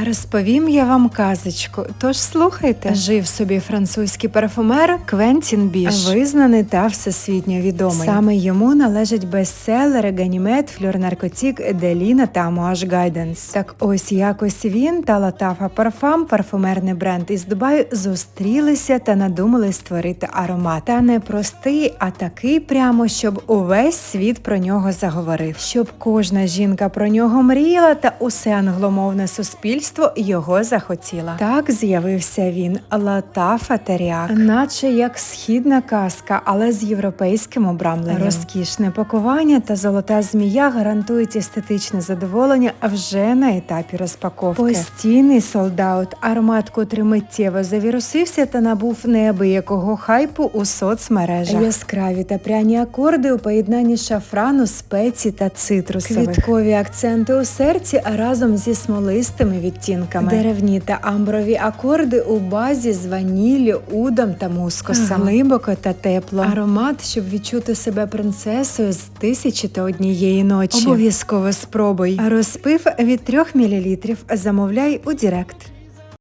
А розповім я вам казочку. Тож слухайте, жив собі французький парфумер Квентін Біш, визнаний та всесвітньо відомий. Саме йому належать бестселери Ганімед, Флюр Наркотік, Деліна та Муаш Гайденс. Так ось якось він та Латафа Парфам, парфумерний бренд із Дубаю, зустрілися та надумали створити аромат. Та не простий, а такий прямо, щоб увесь світ про нього заговорив, щоб кожна жінка про нього мріяла, та усе англомовне суспільство його захотіло. Так з'явився він Латафа Теріак, наче як східна казка, але з європейським обрамленням. Розкішне пакування та золота змія гарантують естетичне задоволення вже на етапі розпаковки. Постійний солдаут, аромат, котрий миттєво завірусився та набув неабиякого хайпу у соцмережах. Яскраві та пряні акорди у поєднанні шафрану, спецій та цитрусових. Квіткові акценти у серці а разом зі смолистими відтінками. Деревні та амброві акорди у базі з ваніллю, удом та мускусом. Глибоко та тепло. Аромат, щоб відчути себе принцесою з тисячі та однієї ночі. Обов'язково спробуй. Розпив від 3 мл замовляй у Дірект.